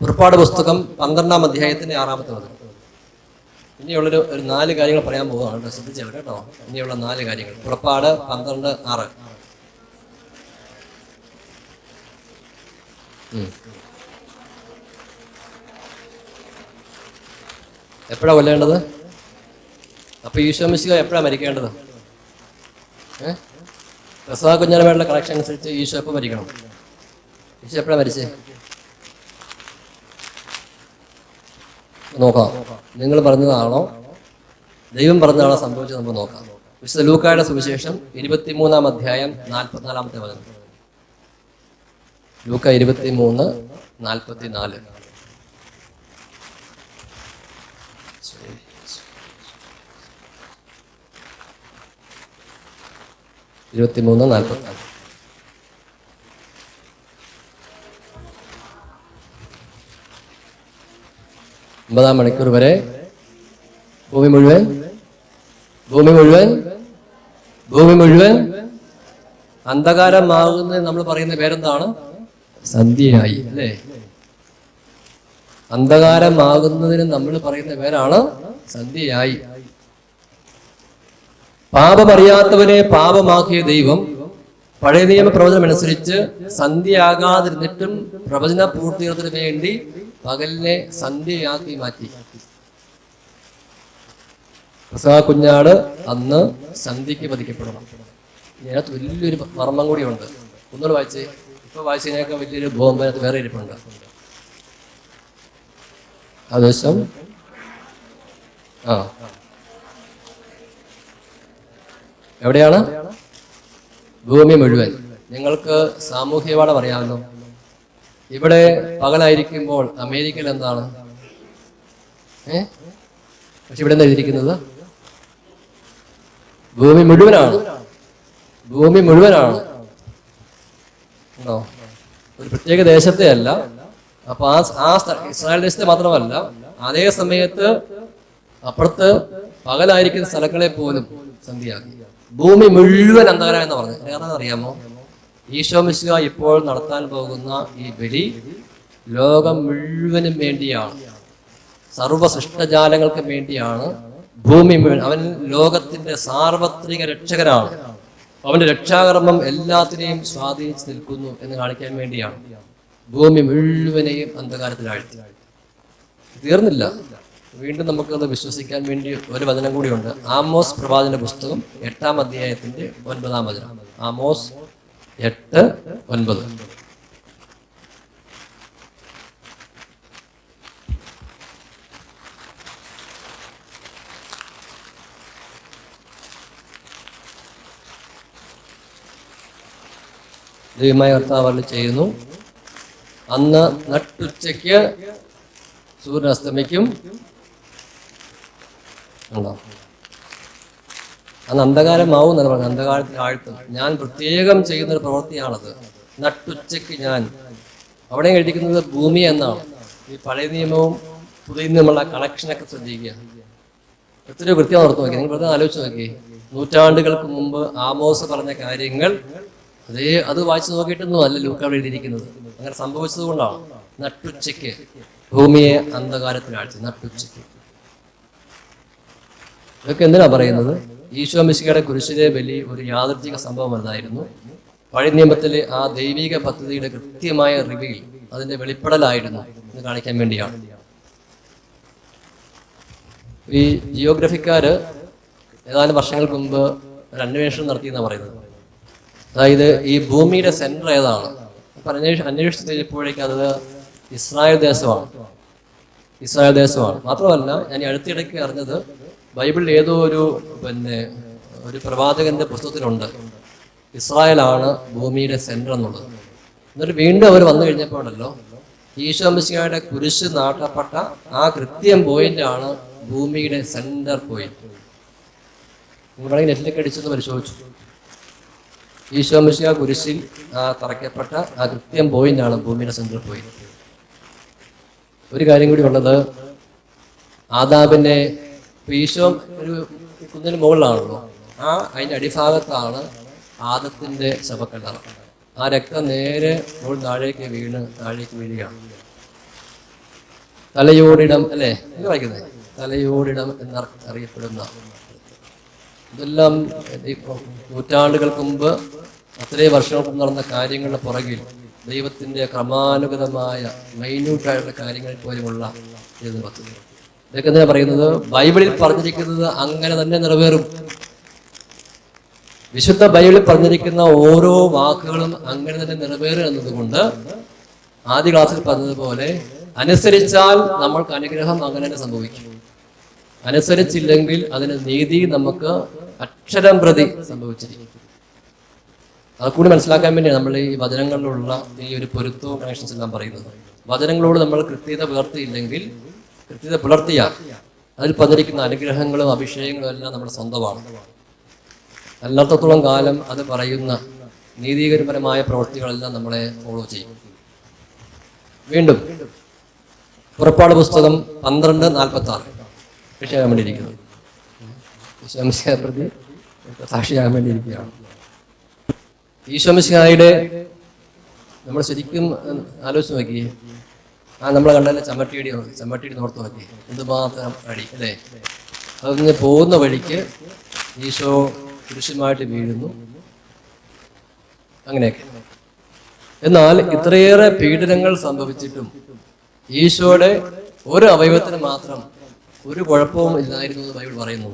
പുറപ്പാട് പുസ്തകം പന്ത്രണ്ടാം അധ്യായത്തിന്റെ ആറാമത്തെ വചനം ഇനിയുള്ളൊരു ഒരു നാല് കാര്യങ്ങൾ പറയാൻ പോവുകയാണ്. കേട്ടോ ശ്രദ്ധിച്ചേക്കാം കേട്ടോ. ഇനിയുള്ള നാല് കാര്യങ്ങൾ. പുറപ്പാട് പന്ത്രണ്ട് ആറ്. എപ്പോഴാ കൊല്ലേണ്ടത്? അപ്പൊ ഈശോ മിശിക എപ്പോഴാ മരിക്കേണ്ടത്? ഏഹ് പ്രസവ കുഞ്ഞാലമേടുള്ള കണക്ഷൻ അനുസരിച്ച് ഈശോ എപ്പോൾ മരിക്കണം? ഈശോ എപ്പോഴാ മരിച്ചേ? നോക്കാം. നിങ്ങൾ പറഞ്ഞതാണോ? ദൈവം പറഞ്ഞതാണോ സംഭവിച്ചത് നമുക്ക് നോക്കാം. വിശുദ്ധ ലൂക്കായുടെ സുവിശേഷം ഇരുപത്തിമൂന്നാം അധ്യായം നാൽപ്പത്തിനാലാമത്തെ വചനം. ലൂക്ക ഇരുപത്തിമൂന്ന് നാൽപ്പത്തിനാല്. ഇരുപത്തിമൂന്ന് നാൽപ്പത്തിനാല്. ഒമ്പതാം മണിക്കൂർ വരെ ഭൂമി മുഴുവൻ ഭൂമി മുഴുവൻ ഭൂമി മുഴുവൻ അന്ധകാരമാകുന്ന നമ്മൾ പറയുന്ന പേരെന്താണ്? സന്ധ്യയായി അല്ലേ? അന്ധകാരമാകുന്നതിന് നമ്മൾ പറയുന്ന പേരാണ് സന്ധ്യയായി. പാപമറിയാത്തവരെ പാപമാക്കിയ ദൈവം പഴയ നിയമ പ്രവചനം അനുസരിച്ച് സന്ധ്യയാകാതിരുന്നിട്ടും പ്രവചന പൂർത്തീകരണത്തിന് വേണ്ടി പകലിനെ സന്ധ്യയാക്കി മാറ്റി. പ്രസവ കുഞ്ഞാട് അന്ന് സന്ധ്യക്ക് പതിക്കപ്പെടണം. ഇതിനകത്ത് വലിയൊരു മർമ്മം കൂടിയുണ്ട്. ഒന്നുകൂടെ വായിച്ചേ. ഇപ്പൊ വായിച്ചതിനേക്കാൾ വലിയൊരു ബോംബ് വേറെ ഇരിപ്പുണ്ട്. ആദേശം ആ. എവിടെയാണ്? ഭൂമി മുഴുവൻ. നിങ്ങൾക്ക് സാമൂഹ്യപാഠം അറിയാമല്ലോ. ഇവിടെ പകലായിരിക്കുമ്പോൾ അമേരിക്കയിൽ എന്താണ്? ഏ? പക്ഷെ ഇവിടെ എന്താ എഴുതിയിരിക്കുന്നത്? ഭൂമി മുഴുവനാണ്. ഭൂമി മുഴുവനാണ്. ഉണ്ടോ? ഒരു പ്രത്യേക ദേശത്തെ അല്ല. അപ്പൊ ആ ആ ഇസ്രായേൽ ദേശത്തെ മാത്രമല്ല അതേ സമയത്ത് അപ്പുറത്ത് പകലായിരിക്കുന്ന സ്ഥലങ്ങളെ പോലും സന്ധിയാക്കി. ഭൂമി മുഴുവൻ അന്ധകാരം എന്ന് പറഞ്ഞു അറിയാമോ? ഈശോ മിശിഹ ഇപ്പോൾ നടത്താൻ പോകുന്ന ഈ ബലി ലോകം മുഴുവനും വേണ്ടിയാണ്. സർവ സൃഷ്ടജാലങ്ങൾക്കും വേണ്ടിയാണ്. ഭൂമി അവൻ ലോകത്തിന്റെ സാർവത്രിക രക്ഷകരാണ് അവന്റെ രക്ഷാകർമ്മം എല്ലാത്തിനെയും സ്വാധീനിച്ചു നിൽക്കുന്നു എന്ന് കാണിക്കാൻ വേണ്ടിയാണ്. ഭൂമി മുഴുവനെയും അന്ധകാരത്തിൽ ആഴ്ത്തി തീർന്നില്ല. വീണ്ടും നമുക്കത് വിശ്വസിക്കാൻ വേണ്ടി ഒരു വചനം കൂടിയുണ്ട്. ആമോസ് പ്രവാചന പുസ്തകം എട്ടാം അധ്യായത്തിന്റെ ഒൻപതാം വചനം. ആമോസ് എട്ട് ഒൻപത്. ദൈവമായ കർത്താവ് ചെയ്യുന്നു. അന്ന് നട്ടുച്ചയ്ക്ക് സൂര്യൻ അസ്തമിക്കും. ഉണ്ടോ അന്ന് അന്ധകാരമാവും എന്നാണ് പറഞ്ഞത്. അന്ധകാരത്തിൽ ആഴ്ത്തും. ഞാൻ പ്രത്യേകം ചെയ്യുന്ന ഒരു പ്രവൃത്തിയാണത്. നട്ടുച്ചയ്ക്ക് ഞാൻ അവിടെ എഴുതിക്കുന്നത് ഭൂമി എന്നാണ്. ഈ പഴയ നിയമവും പുതിയ നിയമമുള്ള കണക്ഷനൊക്കെ ശ്രദ്ധിക്കുക. എത്രയോ കൃത്യം ഓർത്ത് നോക്കി. നിങ്ങൾ വെറുതെ ആലോചിച്ച് നോക്കി. നൂറ്റാണ്ടുകൾക്ക് മുമ്പ് ആമോസ് പറഞ്ഞ കാര്യങ്ങൾ അതേ അത് വായിച്ചു നോക്കിയിട്ടൊന്നും അല്ല ലൂക്ക അവിടെ എഴുതിയിരിക്കുന്നത്. അങ്ങനെ സംഭവിച്ചത് കൊണ്ടാണ്. നട്ടുച്ചയ്ക്ക് ഭൂമിയെ അന്ധകാരത്തിലാഴ്ച നട്ടുച്ചയ്ക്ക്. ഇതൊക്കെ എന്തിനാ പറയുന്നത്? ഈശോ മിശികയുടെ കുരിശിലെ ബലി ഒരു യാദൃച്ഛിക സംഭവമല്ലായിരുന്നു. പഴയ നിയമത്തിലെ ആ ദൈവിക പദ്ധതിയുടെ കൃത്യമായ റിവീൽ അതിന്റെ വെളിപ്പെടലായിരുന്നു എന്ന് കാണിക്കാൻ വേണ്ടിയാണ്. ഈ ജിയോഗ്രഫിക്കാര് ഏതാനും വർഷങ്ങൾക്ക് മുമ്പ് ഒരു അന്വേഷണം നടത്തിയെന്നാണ് പറയുന്നത്. അതായത് ഈ ഭൂമിയുടെ സെന്റർ ഏതാണ്? അപ്പൊ അന്വേഷ അത് ഇസ്രായേൽ ദേശമാണ്. ഇസ്രായേൽ ദേശമാണ്. മാത്രമല്ല ഞാൻ അടുത്തിടയ്ക്ക് അറിഞ്ഞത് ബൈബിളിൽ ഏതോ ഒരു പിന്നെ ഒരു പ്രവാചകന്റെ പുസ്തകത്തിലുണ്ട്. ഇസ്രായേലാണ് ഭൂമിയുടെ സെന്റർ എന്നുള്ളത്. എന്നിട്ട് വീണ്ടും അവർ വന്നു കഴിഞ്ഞപ്പോഴല്ലോ ഈശോ മിശിഹായുടെ കുരിശ് നാട്ടപ്പെട്ട ആ കൃത്യം ആണ് ഭൂമിയുടെ സെന്റർ പോയിന്റ് നിങ്ങൾ വേണമെങ്കിൽ നെറ്റിലേക്ക് അടിച്ചെന്ന് പരിശോധിച്ചു. ഈശോ മിശിഹ കുരിശിൽ ആ തറയ്ക്കപ്പെട്ട ആ കൃത്യം പോയിന്റ് ആണ് ഭൂമിയുടെ സെന്റർ പോയിന്റ് ഒരു കാര്യം കൂടി ഉള്ളത് ആദാബിന്റെ ഈശോ ഒരു കുന്നിന് മുകളിലാണല്ലോ. ആ അതിന്റെ അടിഭാഗത്താണ് ആദത്തിന്റെ ശവക്കല്ലറ ആ രക്തം നേരെ മുകൾ താഴേക്ക് വീണ് താഴേക്ക് വീഴുകയാണ്. തലയോടിടം അല്ലേ? വായിക്കുന്നത്? തലയോടിടം എന്ന് അറിയപ്പെടുന്ന. ഇതെല്ലാം നൂറ്റാണ്ടുകൾക്ക് മുമ്പ് അത്രയും വർഷങ്ങൾക്ക് നടന്ന കാര്യങ്ങളുടെ പുറകിൽ ദൈവത്തിന്റെ ക്രമാനുഗതമായ മൈന്യൂട്ടായിട്ടുള്ള കാര്യങ്ങളിൽ പോലുമുള്ള ഇത് പദ്ധതി ഇതൊക്കെ എന്താ പറയുന്നത്? ബൈബിളിൽ പറഞ്ഞിരിക്കുന്നത് അങ്ങനെ തന്നെ നിറവേറും. വിശുദ്ധ ബൈബിളിൽ പറഞ്ഞിരിക്കുന്ന ഓരോ വാക്കുകളും അങ്ങനെ തന്നെ നിറവേറും എന്നതുകൊണ്ട് ആദ്യ ക്ലാസ്സിൽ പറഞ്ഞതുപോലെ അനുസരിച്ചാൽ നമ്മൾക്ക് അനുഗ്രഹം അങ്ങനെ തന്നെ സംഭവിക്കും. അനുസരിച്ചില്ലെങ്കിൽ അതിന് നീതി നമുക്ക് അക്ഷരം പ്രതി സംഭവിച്ചിരിക്കും. അത് കൂടി മനസ്സിലാക്കാൻ വേണ്ടിയാണ് നമ്മൾ ഈ വചനങ്ങളിലുള്ള ഈ ഒരു പൊരുത്തവും കണക്ഷൻസ് എല്ലാം പറയുന്നത്. വചനങ്ങളോട് നമ്മൾ കൃത്യത പുലർത്തിയില്ലെങ്കിൽ കൃത്യത പുലർത്തിയാൽ അതിൽ പതിരിക്കുന്ന അനുഗ്രഹങ്ങളും അഭിഷേകങ്ങളും എല്ലാം നമ്മുടെ സ്വന്തമാണ്. അല്ലാത്തത്തോളം കാലം അത് പറയുന്ന നീതീകരപരമായ പ്രവൃത്തികളെല്ലാം നമ്മളെ ഫോളോ ചെയ്യും. വീണ്ടും പുറപ്പാട് പുസ്തകം പന്ത്രണ്ട് നാൽപ്പത്തി ആറ് വിഷയാകാൻ വേണ്ടിയിരിക്കുന്നു ഈശോമിശിഹായെ പ്രതി സാക്ഷിയാകാൻ വേണ്ടിയിരിക്കുകയാണ്. ഈശോമിശിഹായുടെ നമ്മൾ ശരിക്കും ആലോചിച്ച് നോക്കി ആ നമ്മൾ കണ്ടല്ലേ ചമ്മട്ടിയടി ചമ്മട്ടിയടി നോർത്ത് നോക്കി. എന്തുമാത്രം അടി അല്ലേ? അതിന് പോകുന്ന വഴിക്ക് ഈശോ പുരുഷന്മാരായിട്ട് വീഴുന്നു. അങ്ങനെയൊക്കെ. എന്നാൽ ഇത്രയേറെ പീഡനങ്ങൾ സംഭവിച്ചിട്ടും ഈശോയുടെ ഒരു അവയവത്തിന് മാത്രം ഒരു കുഴപ്പവും ഇല്ലായിരുന്നു എന്ന് ബൈബിൾ പറയുന്നു.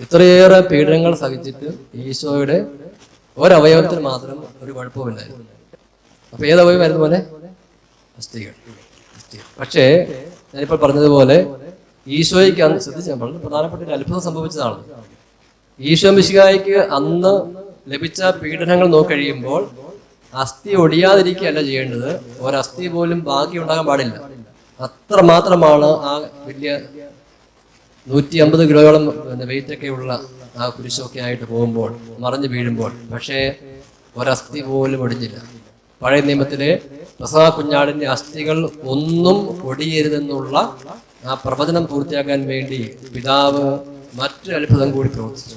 ഇത്രയേറെ പീഡനങ്ങൾ സഹിച്ചിട്ട് ഈശോയുടെ ഒരവയവത്തിന് മാത്രം ഒരു കുഴപ്പവുമില്ലായിരുന്നു അപ്പൊ ഏതാ പോയി വരുന്ന പോലെ അസ്ഥികൾ. പക്ഷേ ഞാനിപ്പോൾ പറഞ്ഞതുപോലെ ഈശോയ്ക്ക് അന്ന് ശ്രദ്ധിച്ചാൽ പറഞ്ഞ പ്രധാനപ്പെട്ട ഒരു അത്ഭുതം സംഭവിച്ചതാണ്. ഈശോ മിശികായ്ക്ക് അന്ന് ലഭിച്ച പീഡനങ്ങൾ നോക്കഴിയുമ്പോൾ അസ്ഥി ഒടിയാതിരിക്കുകയല്ല ചെയ്യേണ്ടത്. ഒരസ്ഥി പോലും ബാക്കി ഉണ്ടാകാൻ പാടില്ല. അത്ര മാത്രമാണ് ആ വലിയ നൂറ്റി അമ്പത് കിലോയോളം വെയിറ്റ് ഒക്കെ ഉള്ള ആ കുരിശൊക്കെ ആയിട്ട് പോകുമ്പോൾ മറിഞ്ഞു വീഴുമ്പോൾ. പക്ഷേ ഒരസ്ഥി പോലും ഒടിഞ്ഞില്ല. പഴയ നിയമത്തിലെ പ്രസവ കുഞ്ഞാടിന്റെ അസ്ഥികൾ ഒന്നും ഒടിയരുതെന്നുള്ള ആ പ്രവചനം പൂർത്തിയാക്കാൻ വേണ്ടി പിതാവ് മറ്റൊരു അത്ഭുതം കൂടി പ്രവർത്തിച്ചു.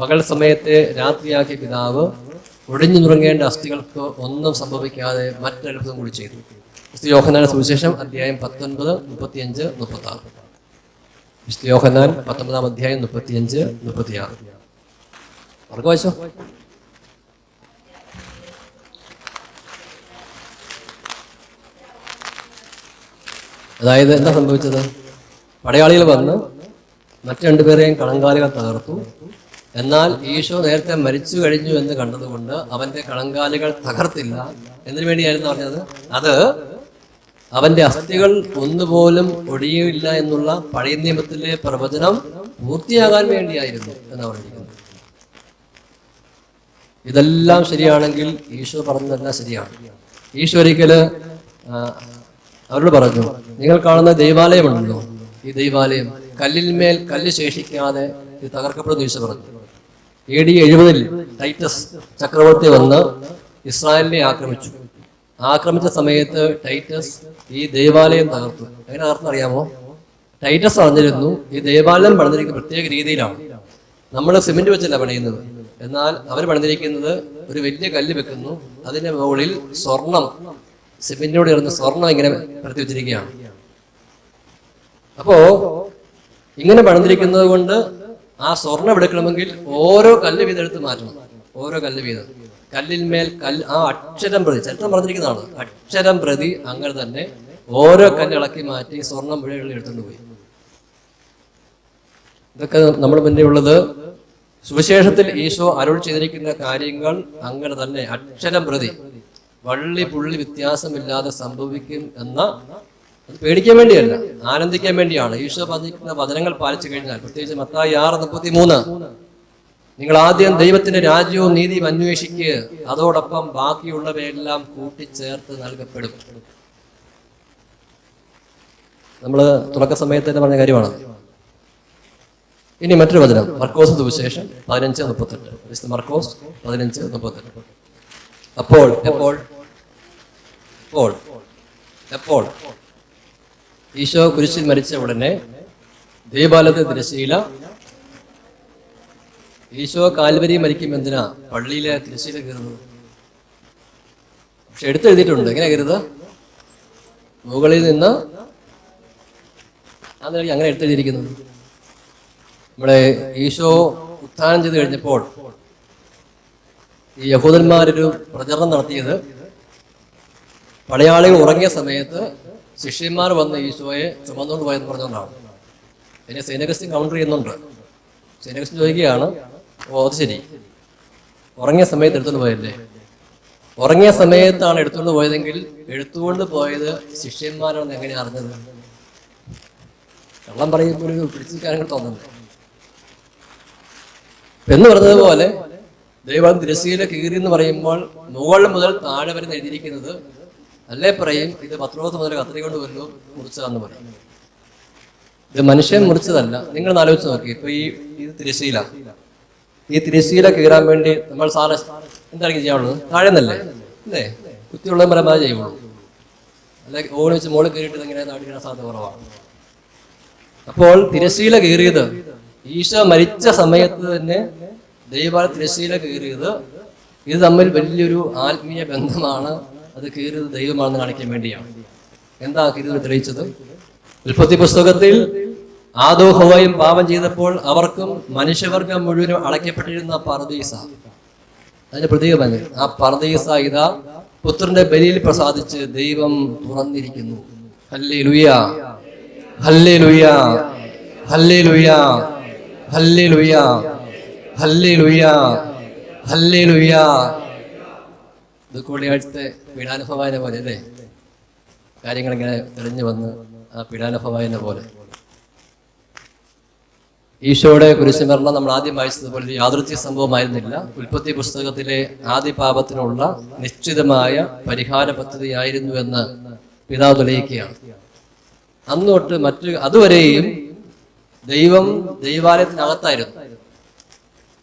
പകൽ സമയത്തെ രാത്രിയാക്കിയ പിതാവ് ഒടിഞ്ഞു നുറങ്ങേണ്ട അസ്ഥികൾക്ക് ഒന്നും സംഭവിക്കാതെ മറ്റൊരു അത്ഭുതം കൂടി ചെയ്തു. വിശുദ്ധ സുവിശേഷം അധ്യായം പത്തൊൻപത് മുപ്പത്തിയഞ്ച് മുപ്പത്തി ആറ് വിശുദ്ധ യോഹനാൻ പത്തൊമ്പതാം അധ്യായം മുപ്പത്തിയഞ്ച് മുപ്പത്തിയാറ്. അവർക്ക് അതായത് എന്താ സംഭവിച്ചത്? പടയാളികൾ വന്ന്. മറ്റു രണ്ടുപേരെയും കണങ്കാലുകൾ തകർത്തു. എന്നാൽ ഈശോ നേരത്തെ മരിച്ചു കഴിഞ്ഞു എന്ന് കണ്ടതുകൊണ്ട് അവന്റെ കണങ്കാലുകൾ തകർത്തില്ല. എന്തിനു വേണ്ടിയായിരുന്നു പറഞ്ഞത്? അത് അവന്റെ അസ്ഥികൾ ഒന്നുപോലും ഒടിയില്ല എന്നുള്ള പഴയ നിയമത്തിലെ പ്രവചനം പൂർത്തിയാകാൻ വേണ്ടിയായിരുന്നു എന്ന് പറഞ്ഞിരിക്കുന്നത്. ഇതെല്ലാം ശരിയാണെങ്കിൽ ഈശോ പറഞ്ഞതെല്ലാം ശരിയാണ്. ഈശോ ഒരിക്കൽ അവരോട് പറഞ്ഞു നിങ്ങൾ കാണുന്ന ദൈവാലയമുണ്ടല്ലോ. ഈ ദൈവാലയം കല്ലിന്മേൽ കല്ല് ശേഷിക്കാതെ ഇത് തകർക്കപ്പെടുന്നു ഈശോ പറഞ്ഞു. എ ഡി എഴുപതിൽ ടൈറ്റസ് ചക്രവർത്തി വന്ന് ഇസ്രായേലിനെ ആക്രമിച്ചു. ആക്രമിച്ച സമയത്ത് ടൈറ്റസ് ഈ ദേവാലയം തകർത്തു. എങ്ങനെ തകർത്തു അറിയാമോ? ടൈറ്റസ് പറഞ്ഞിരുന്നു ഈ ദേവാലയം പണിതിരിക്കുന്ന പ്രത്യേക രീതിയിലാണ്. നമ്മൾ സിമെന്റ് വെച്ചല്ല പണിയുന്നത്. എന്നാൽ അവർ പണിതിരിക്കുന്നത് ഒരു വലിയ കല്ല് വെക്കുന്നു. അതിന്റെ മുകളിൽ സ്വർണം സിമെന്റിനോട് ചേർന്ന് സ്വർണം ഇങ്ങനെ പരത്തി വെച്ചിരിക്കുകയാണ്. അപ്പോ ഇങ്ങനെ പണിതിരിക്കുന്നത് കൊണ്ട് ആ സ്വർണം എടുക്കണമെങ്കിൽ ഓരോ കല്ല് വീതം എടുത്ത് മാറ്റണം. ഓരോ കല്ല് വീതം. കല്ലിന്മേൽ കല്ല് ആ അക്ഷരം പ്രതി ചരിത്രം പറഞ്ഞിരിക്കുന്നതാണ്. അക്ഷരം പ്രതി അങ്ങനെ തന്നെ ഓരോ കല്ല് ഇളക്കി മാറ്റി സ്വർണം പിഴകളിൽ എടുത്തുകൊണ്ട് പോയി. ഇതൊക്കെ നമ്മൾ മുന്നേ ഉള്ളത്. സുവിശേഷത്തിൽ ഈശോ അരുൾ ചെയ്തിരിക്കുന്ന കാര്യങ്ങൾ അങ്ങനെ തന്നെ അക്ഷരം പ്രതി. വള്ളി പുള്ളി വ്യത്യാസമില്ലാതെ സംഭവിക്കും എന്ന പേടിക്കാൻ വേണ്ടിയല്ല ആനന്ദിക്കാൻ വേണ്ടിയാണ്. ഈശോ പതിക്കുന്ന വചനങ്ങൾ പാലിച്ചു കഴിഞ്ഞാൽ പ്രത്യേകിച്ച് മത്തായി ആറ് മുപ്പത്തി മൂന്ന് നിങ്ങൾ ആദ്യം ദൈവത്തിന്റെ രാജ്യവും നീതിയും അന്വേഷിക്കുക അതോടൊപ്പം ബാക്കിയുള്ളവയെല്ലാം കൂട്ടിച്ചേർത്ത് നൽകപ്പെടും. നമ്മൾ തുടക്ക സമയത്ത് തന്നെ പറഞ്ഞ കാര്യമാണ്. ഇനി മറ്റൊരു വചനം മർക്കോസ് സുവിശേഷം പതിനഞ്ച് മുപ്പത്തെട്ട്. മർക്കോസ് പതിനഞ്ച് മുപ്പത്തെട്ട്. അപ്പോൾ എപ്പോൾ എപ്പോൾ എപ്പോൾ ഈശോ കുരിശിൽ മരിച്ച ഉടനെ ദേവാലയത്തെ തിരശീല ഈശോ കാൽവരി മരിക്കും എന്തിനാ? പള്ളിയിലെ തിരശീല കയറുന്നത്. പക്ഷെ എടുത്തെഴുതിയിട്ടുണ്ട് എങ്ങനെ കരുത് മുകളിൽ നിന്ന് അതാണ് അങ്ങനെ എടുത്തെഴുതിയിരിക്കുന്നത് നമ്മുടെ ഈശോ ഉത്ഥാനം ചെയ്ത് കഴിഞ്ഞപ്പോൾ ഈ യഹൂദന്മാരൊരു പ്രചരണം നടത്തിയത് പടയാളികൾ ഉറങ്ങിയ സമയത്ത് ശിഷ്യന്മാർ വന്ന് ഈശോയെ ചുമന്നുകൊണ്ട് പോയെന്ന് പറഞ്ഞുകൊണ്ടാണ്. പിന്നെ സൈനകസ്റ്റിൻ കൗണ്ടർ ചെയ്യുന്നുണ്ട്. സൈനകസ്റ്റിൻ ചോദിക്കുകയാണ് ഓ അത് ശരി. ഉറങ്ങിയ സമയത്ത് എടുത്തുകൊണ്ട് പോയല്ലേ? ഉറങ്ങിയ സമയത്താണ് എടുത്തുകൊണ്ട് പോയതെങ്കിൽ എടുത്തുകൊണ്ട് പോയത് ശിഷ്യന്മാരാണെന്ന് എങ്ങനെ അറിഞ്ഞത്? കള്ളം പറയുമ്പോൾ ഒരു കാര്യങ്ങൾ തോന്നുന്നു എന്ന് പറഞ്ഞതുപോലെ ദൈവം തിരശ്ശീല കീറി എന്ന് പറയുമ്പോൾ മുകളിൽ മുതൽ താഴെ വരെ എഴുതിയിരിക്കുന്നത് അല്ലേ പറയും? ഇത് പത്രോസ് മുതൽ കത്തിരി കൊണ്ട് വരുന്നു മുറിച്ചതാന്ന് പറയും. ഇത് മനുഷ്യൻ മുറിച്ചതല്ല. നിങ്ങൾ ആലോചിച്ച് നോക്കി ഇപ്പൊ ഈ ഇത് തിരശ്ശീല. ഈ തിരശ്ശീല കീറാൻ വേണ്ടി നമ്മൾ സാറ് എന്തായിരിക്കും ചെയ്യാനുള്ളത്? താഴെ നിന്നല്ലേ അല്ലേ കുത്തിയുള്ള പരമാവധി ചെയ്യുള്ളൂ. അല്ലെങ്കിൽ ഓടി വെച്ച് മോളിൽ കയറിയിട്ട് ഇങ്ങനെ താടിക്കാൻ സാധ്യത കുറവാണ്. അപ്പോൾ തിരശ്ശീല കീറിയത് ഈശോ മരിച്ച സമയത്ത് തന്നെ ദൈവ തിരശ്ശീല കീറിയത്. ഇത് തമ്മിൽ വലിയൊരു ആത്മീയ ബന്ധമാണ്. അത് കീറിയത് ദൈവമാണെന്ന് കാണിക്കാൻ വേണ്ടിയാണ്. എന്താ കീറിയത് തെളിയിച്ചത്? ഉൽപ്പത്തി പുസ്തകത്തിൽ ആദോഹവയും പാപം ചെയ്തപ്പോൾ അവർക്കും മനുഷ്യവർഗം മുഴുവനും അടയ്ക്കപ്പെട്ടിരുന്ന പർദീസ. അതിന്റെ പ്രതീകമല്ലേ ആ പർദീസ ഇതാ പുത്രന്റെ ബലിയിൽ പ്രസാദിച്ച് ദൈവം തുറന്നിരിക്കുന്നു. ഹല്ലേ ലുയ ഹല്ലേ ലുയ ഹല്ലേ ലുയ ഹല്ലേ ലുയ ഹല്ലേ ലുയ ഹല്ലേ ലുയ ഇത് കൂടിയാഴ്ചത്തെ പീഡാനുഭവായന പോലെ അല്ലേ? കാര്യങ്ങളിങ്ങനെ തെളിഞ്ഞു വന്ന് ആ പീഡാനുഭവായന പോലെ. ഈശോയുടെ കുരിശുമരണം നമ്മൾ ആദ്യം വായിച്ചതുപോലെ യാദൃച്ഛ്യ സംഭവമായിരുന്നില്ല. ഉൽപ്പത്തി പുസ്തകത്തിലെ ആദ്യ പാപത്തിനുള്ള നിശ്ചിതമായ പരിഹാര പദ്ധതിയായിരുന്നു എന്ന് പിതാവ് തെളിയിക്കുകയാണ്. അന്നോട്ട് മറ്റു അതുവരെയും ദൈവം ദൈവാലയത്തിനകത്തായിരുന്നു.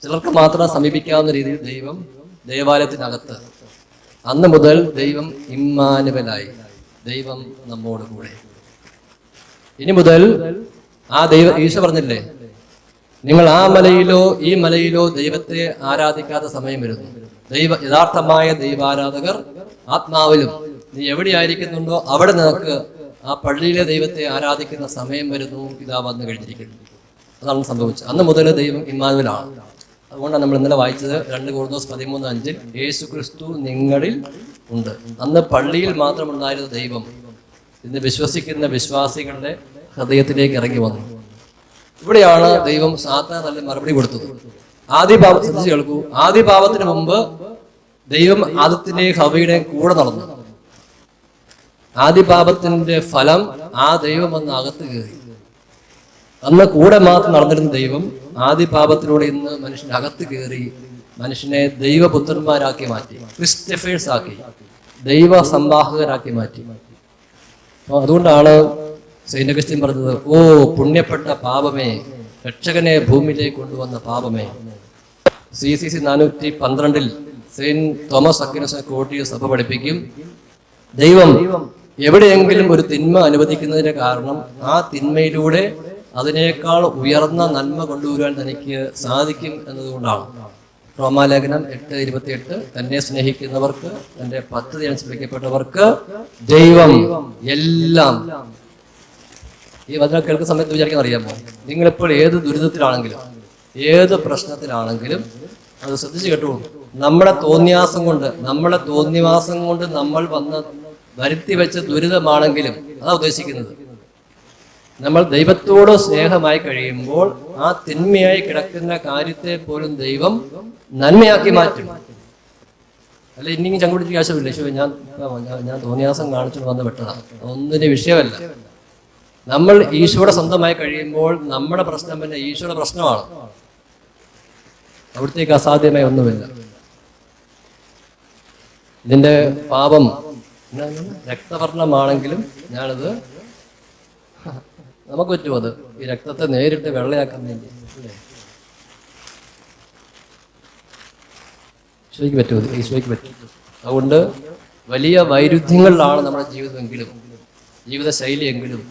ചിലർക്ക് മാത്രം സമീപിക്കാവുന്ന രീതിയിൽ ദൈവം ദേവാലയത്തിനകത്ത് അന്ന് മുതൽ ദൈവം ഇമ്മാനുവലായി ദൈവം നമ്മോട് കൂടെ. ഇനി മുതൽ ആ ദൈവ ഈശോ പറഞ്ഞില്ലേ നിങ്ങൾ ആ മലയിലോ ഈ മലയിലോ ദൈവത്തെ ആരാധിക്കാത്ത സമയം വരുന്നു. ദൈവ യഥാർത്ഥമായ ദൈവാരാധകർ ആത്മാവിലും നീ എവിടെയായിരിക്കുന്നുണ്ടോ അവിടെ നിനക്ക് ആ പള്ളിയിലെ ദൈവത്തെ ആരാധിക്കുന്ന സമയം വരുന്നു ഇതാ വന്നു കഴിഞ്ഞിരിക്കുന്നു. അതാണ് സംഭവിച്ചത്. അന്ന് മുതൽ ദൈവം ഇമ്മാനുവലാണ് അതുകൊണ്ടാണ് നമ്മൾ ഇന്നലെ വായിച്ചത് രണ്ട് കോർദോസ് പതിമൂന്ന് അഞ്ചിൽ യേശു ക്രിസ്തു നിങ്ങളിൽ ഉണ്ട്. അന്ന് പള്ളിയിൽ മാത്രം ഉണ്ടായിരുന്ന ദൈവം ഇന്ന് വിശ്വസിക്കുന്ന വിശ്വാസികളുടെ ഹൃദയത്തിലേക്ക് ഇറങ്ങി വന്നു. ഇവിടെയാണ് ദൈവം സാത്താൻ നല്ല മറുപടി കൊടുത്തത്. ആദ്യ പാപം ശ്രദ്ധിച്ചു കേൾക്കൂ. ആദ്യ പാപത്തിന് മുമ്പ് ദൈവം ആദത്തിന്റെയും ഹവയുടെയും കൂടെ നടന്നു. ആദ്യ പാപത്തിന്റെ ഫലം ആ ദൈവം വന്ന് അകത്ത് കയറി. അന്ന് കൂടെ മാത്രം നടന്നിരുന്ന ദൈവം ആദ്യ പാപത്തിലൂടെ ഇന്ന് മനുഷ്യന്റെ അകത്ത് കയറി മനുഷ്യനെ ദൈവപുത്രന്മാരാക്കി മാറ്റി ക്രിസ്റ്റഫേഴ്സ് ആക്കി ദൈവ സംവാഹകരാക്കി മാറ്റി. അപ്പൊ അതുകൊണ്ടാണ് സൈന്റ് അഗസ്റ്റിൻ പറഞ്ഞത് ഓ പുണ്യപ്പെട്ട പാപമേ രക്ഷകനെ ഭൂമിയിലേക്ക് കൊണ്ടുവന്ന പാപമേ. സി സി സി നാനൂറ്റി പന്ത്രണ്ടിൽ സെയിന്റ് തോമസ് അക്വിനസ് കോട്ടിയ സഭ പഠിപ്പിക്കും. ദൈവം എവിടെയെങ്കിലും ഒരു തിന്മ അനുവദിക്കുന്നതിന്റെ കാരണം ആ തിന്മയിലൂടെ അതിനേക്കാൾ ഉയർന്ന നന്മ കൊണ്ടുവരുവാൻ തനിക്ക് സാധിക്കും എന്നതുകൊണ്ടാണ്. റോമാലേഖനം എട്ട് ഇരുപത്തിയെട്ട് തന്നെ സ്നേഹിക്കുന്നവർക്ക് തന്റെ പദ്ധതി അനുസരിക്കപ്പെട്ടവർക്ക് ദൈവം എല്ലാം. ഈ വചനം കേൾക്കുന്ന സമയത്ത് വിചാരിക്കാൻ അറിയാമോ? നിങ്ങളിപ്പോൾ ഏത് ദുരിതത്തിലാണെങ്കിലും ഏത് പ്രശ്നത്തിലാണെങ്കിലും അത് ശ്രദ്ധിച്ചു കേട്ടു നമ്മുടെ തോന്നിയാസം കൊണ്ട് നമ്മുടെ തോന്നിവാസം കൊണ്ട് നമ്മൾ വന്ന് വരുത്തി വെച്ച ദുരിതമാണെങ്കിലും അതാ ഉദ്ദേശിക്കുന്നത്. നമ്മൾ ദൈവത്തോട് സ്നേഹമായി കഴിയുമ്പോൾ ആ തിന്മയായി കിടക്കുന്ന കാര്യത്തെ പോലും ദൈവം നന്മയാക്കി മാറ്റും. അല്ല ഇനിയും ചങ്കുടിച്ച് ആവശ്യമില്ല ശിവ ഞാൻ ഞാൻ- തോന്നിയാസം കാണിച്ചു വന്ന് പെട്ടതാണ് ഒന്നിന്റെ വിഷയമല്ല. നമ്മൾ ഈശോയുടെ സ്വന്തമായി കഴിയുമ്പോൾ നമ്മുടെ പ്രശ്നം പിന്നെ ഈശോയുടെ പ്രശ്നമാണ്. അവിടത്തേക്ക് അസാധ്യമായി ഒന്നുമില്ല. ഇതിന്റെ പാപം രക്തവർണമാണെങ്കിലും ഞാനത് നമുക്ക് പറ്റുമോ അത് ഈ രക്തത്തെ നേരിട്ട് വെള്ളയാക്കുന്നതിന്റെ അല്ലേ ഈശോയ്ക്ക് പറ്റുമോ? ഈശോയ്ക്ക് പറ്റും അതുകൊണ്ട് വലിയ വൈരുദ്ധ്യങ്ങളിലാണ് നമ്മുടെ ജീവിതമെങ്കിലും ജീവിത ശൈലിയെങ്കിലും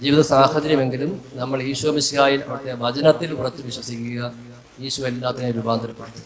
ജീവിത സാഹചര്യമെങ്കിലും നമ്മൾ ഈശോ മിശിഹായിൽ അവിടുത്തെ വചനത്തിൽ ഉറച്ചു വിശ്വസിക്കുക ഈശോ എല്ലാത്തിനെയും രൂപാന്തരപ്പെടുത്തും